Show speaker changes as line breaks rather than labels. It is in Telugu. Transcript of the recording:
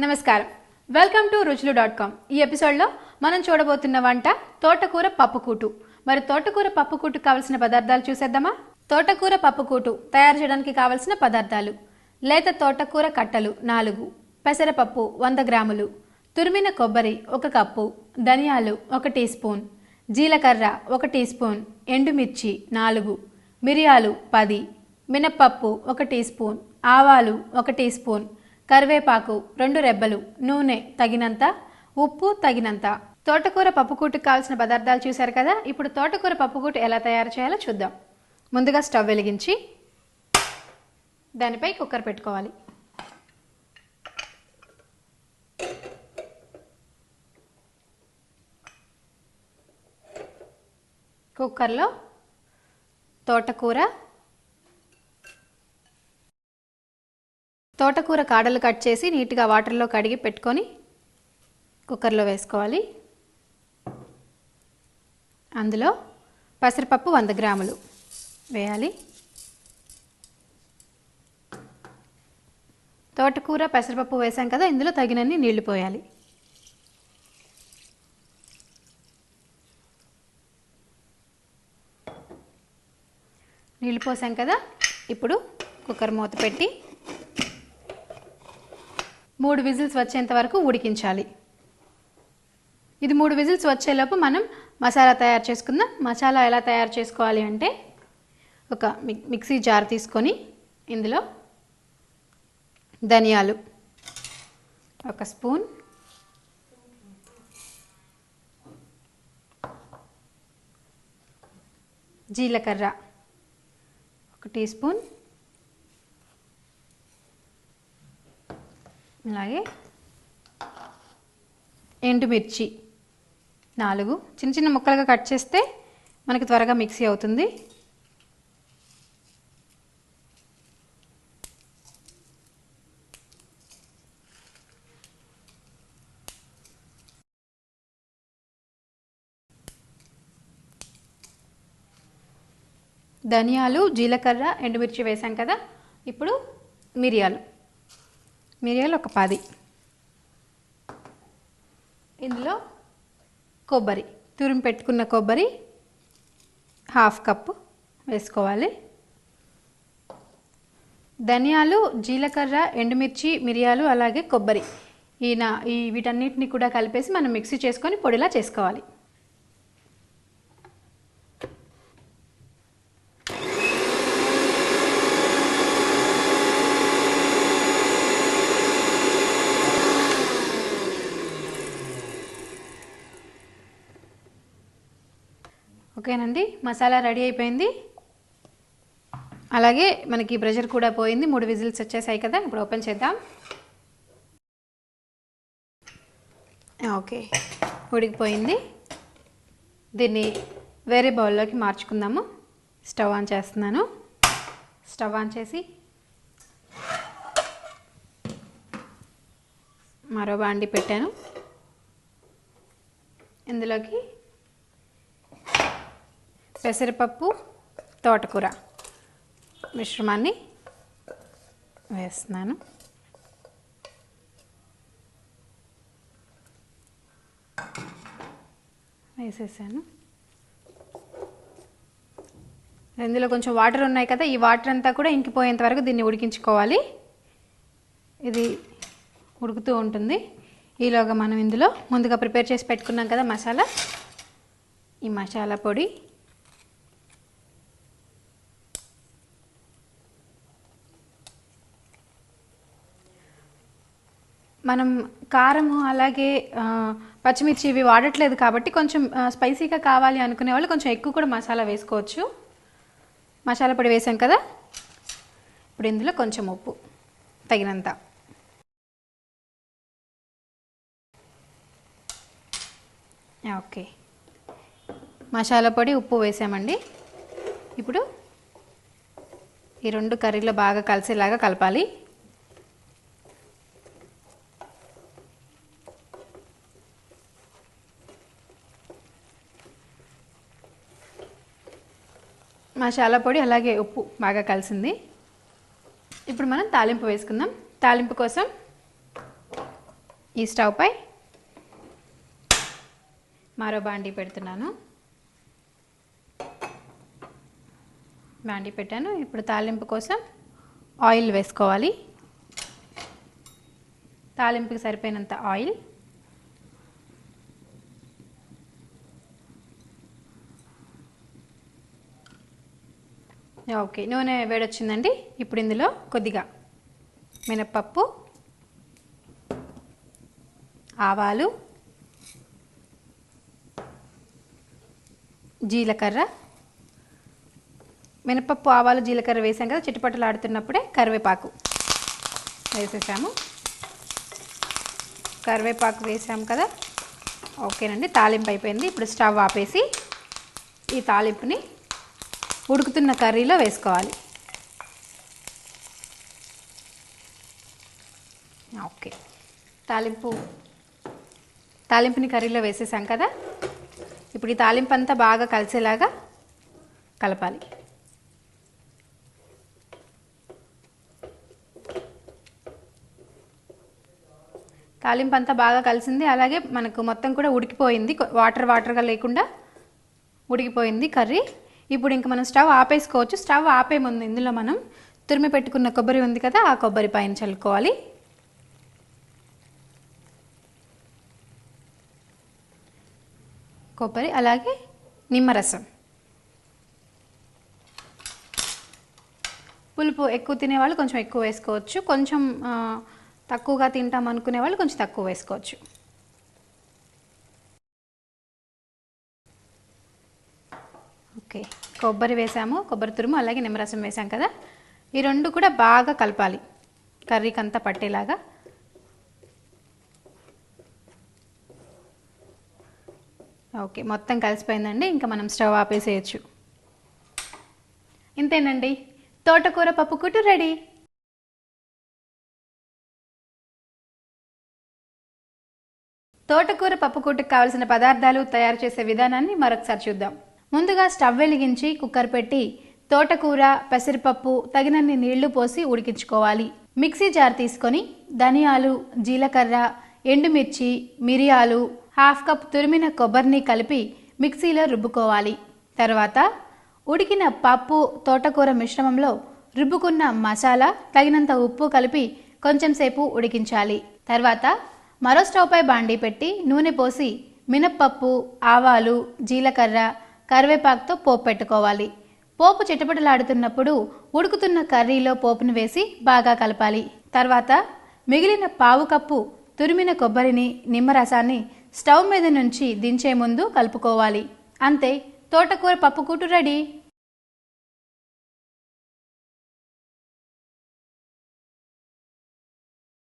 నమస్కారం. Welcome to Ruchulu dot com ఈ ఎపిసోడ్లో మనం చూడబోతున్న వంట తోటకూర పప్పుకూటు. మరి తోటకూర పప్పుకూటు కావలసిన పదార్థాలు చూసేద్దామా? తోటకూర పప్పుకూటు తయారు చేయడానికి కావలసిన పదార్థాలు. లేత తోటకూర కట్టలు నాలుగు. పెసరపప్పు వంద గ్రాములు. తురిమిన కొబ్బరి ఒక కప్పు. ధనియాలు ఒక టీ స్పూన్. జీలకర్ర ఒక టీ స్పూన్. ఎండుమిర్చి నాలుగు. మిరియాలు పది. మినప్పప్పు ఒక టీ స్పూన్. ఆవాలు ఒక టీ స్పూన్. కరివేపాకు రెండు రెబ్బలు నూనె తగినంత ఉప్పు తగినంత. తోటకూర పప్పుకూటుకు కావాల్సిన పదార్థాలు చూశారు కదా? ఇప్పుడు తోటకూర పప్పుకూట ఎలా తయారు చేయాలో చూద్దాం. ముందుగా స్టవ్ వెలిగించి దానిపై కుక్కర్ పెట్టుకోవాలి. కుక్కర్లో తోటకూర తోటకూర కాడలు కట్ చేసి నీట్గా వాటర్లో కడిగి పెట్టుకొని కుక్కర్లో వేసుకోవాలి. అందులో పెసరపప్పు వంద గ్రాములు వేయాలి. తోటకూర పెసరపప్పు వేసాం కదా ఇందులో తగినన్ని నీళ్ళు పోయాలి. నీళ్ళు పోసాం కదా ఇప్పుడు కుక్కర్ మూత పెట్టి మూడు విజిల్స్ వచ్చేంత వరకు ఉడికించాలి. ఇది మూడు విజిల్స్ వచ్చేలోపు మనం మసాలా తయారు చేసుకుందాం. మసాలా ఎలా తయారు చేసుకోవాలి అంటే ఒక మిక్ మిక్సీ జార్ తీసుకొని ఇందులో ధనియాలు ఒక స్పూన్ జీలకర్ర ఒక టీ స్పూన్ అలాగే ఎండుమిర్చి నాలుగు. చిన్న చిన్న ముక్కలుగా కట్ చేస్తే మనకి త్వరగా మిక్సీ అవుతుంది. ధనియాలు జీలకర్ర ఎండుమిర్చి వేసాం కదా. ఇప్పుడు మిరియాలు. మిరియాలు ఒక పది. ఇందులో కొబ్బరి తురిమి పెట్టుకున్న కొబ్బరి హాఫ్ కప్పు వేసుకోవాలి. ధనియాలు జీలకర్ర ఎండుమిర్చి మిరియాలు అలాగే కొబ్బరి. ఈయన ఈ వీటన్నిటిని కూడా కలిపేసి మనం మిక్సీ చేసుకొని పొడిలా చేసుకోవాలి. ఓకేనండి? మసాలా రెడీ అయిపోయింది. అలాగే మనకి ప్రెషర్ కూడా పోయింది. మూడు విజిల్స్ వచ్చేసాయి కదా ఇప్పుడు ఓపెన్ చేద్దాం. ఓకే ఉడికిపోయింది. దీన్ని వేరే బౌల్లోకి మార్చుకుందాము. స్టవ్ ఆన్ చేస్తున్నాను. స్టవ్ ఆన్ చేసి మరో బాండి పెట్టాను. ఇందులోకి పెసరపప్పు తోటకూర మిశ్రమాన్ని వేస్తున్నాను. వేసేసాను. ఇందులో కొంచెం వాటర్ ఉన్నాయి కదా ఈ వాటర్ అంతా కూడా ఇంకిపోయేంత వరకు దీన్ని ఉడికించుకోవాలి. ఇది ఉడుకుతూ ఉంటుంది. ఈలోగా మనం ఇందులో ముందుగా ప్రిపేర్ చేసి పెట్టుకున్నాం కదా మసాలా. ఈ మసాలా పొడి మనం కారము అలాగే పచ్చిమిర్చి ఇవి వాడట్లేదు కాబట్టి కొంచెం స్పైసీగా కావాలి అనుకునే వాళ్ళు కొంచెం ఎక్కువ కూడా మసాలా వేసుకోవచ్చు. మసాలా పొడి వేసాం కదా? ఇప్పుడు ఇందులో కొంచెం ఉప్పు తగినంత. ఓకే. మసాలా పొడి ఉప్పు వేసామండి. ఇప్పుడు ఈ రెండు కర్రీలో బాగా కలిసేలాగా కలపాలి. మసాలా పొడి అలాగే ఉప్పు బాగా కలిసింది. ఇప్పుడు మనం తాలింపు వేసుకుందాం. తాలింపు కోసం ఈ స్టవ్పై మరో బాండీ పెడుతున్నాను. బాండీ పెట్టాను. ఇప్పుడు తాలింపు కోసం ఆయిల్ వేసుకోవాలి. తాలింపుకి సరిపోయినంత ఆయిల్ ఓకే. నూనె వేడొచ్చిందండి. ఇప్పుడు ఇందులో కొద్దిగా మినప్పప్పు ఆవాలు జీలకర్ర. మినపప్పు ఆవాలు జీలకర్ర వేసాం కదా చిట్టుపట్టలు ఆడుతున్నప్పుడే కరివేపాకు వేసేసాము. కరివేపాకు వేసాం కదా. ఓకేనండి తాలింపు అయిపోయింది. ఇప్పుడు స్టవ్ ఆపేసి ఈ తాలింపుని ఉడుకుతున్న కర్రీలో వేసుకోవాలి. ఓకే. తాలింపు తాలింపుని కర్రీలో వేసేసాం కదా? ఇప్పుడు ఈ తాలింపు అంతా బాగా కలిసేలాగా కలపాలి. తాలింపు అంతా బాగా కలిసింది. అలాగే మనకు మొత్తం కూడా ఉడికిపోయింది. వాటర్ వాటర్గా లేకుండా ఉడికిపోయింది కర్రీ. ఇప్పుడు ఇంక మనం స్టవ్ ఆపేసుకోవచ్చు. స్టవ్ ఆపే ముందు ఇందులో మనం తురిమి పెట్టుకున్న కొబ్బరి ఉంది కదా ఆ కొబ్బరి పైన చల్లుకోవాలి. కొబ్బరి అలాగే నిమ్మరసం. పులుపు ఎక్కువ తినేవాళ్ళు కొంచెం ఎక్కువ వేసుకోవచ్చు. కొంచెం తక్కువగా తింటాం అనుకునే వాళ్ళు కొంచెం తక్కువ వేసుకోవచ్చు ఓకే కొబ్బరి వేసాము కొబ్బరి తురుము అలాగే నిమ్మరసం వేసాం కదా. ఈ రెండు కూడా బాగా కలపాలి కర్రీకి అంతా పట్టేలాగా. ఓకే మొత్తం కలిసిపోయిందండి ఇంకా మనం స్టవ్ ఆపేసేయచ్చు. ఇంతేనండి తోటకూర పప్పుకుట్టు రెడీ. తోటకూర పప్పుకూటకు కావలసిన పదార్థాలు తయారు చేసే విధానాన్ని మరొకసారి చూద్దాం. ముందుగా స్టవ్ వెలిగించి కుక్కర్ పెట్టి తోటకూర పెసరపప్పు తగినన్ని నీళ్ళు పోసి ఉడికించుకోవాలి. మిక్సీ జార్ తీసుకొని ధనియాలు జీలకర్ర ఎండుమిర్చి మిరియాలు హాఫ్ కప్ తురిమిన కొబ్బరిని కలిపి మిక్సీలో రుబ్బుకోవాలి. తర్వాత ఉడికిన పప్పు తోటకూర మిశ్రమంలో రుబ్బుకున్న మసాలా తగినంత ఉప్పు కలిపి కొంచెం సేపు ఉడికించాలి. తర్వాత మరో స్టవ్పై బాండీ పెట్టి నూనె పోసి మినప్పప్పు ఆవాలు జీలకర్ర కరివేపాకుతో పోపు పెట్టుకోవాలి. పోపు చిటపటలాడుతున్నప్పుడు ఉడుకుతున్న కర్రీలో పోపును వేసి బాగా కలపాలి. తర్వాత మిగిలిన పావు కప్పు తురిమిన కొబ్బరిని నిమ్మరసాన్ని స్టవ్ మీద నుంచి దించే ముందు కలుపుకోవాలి. అంతే తోటకూర పప్పుకూటు రెడీ.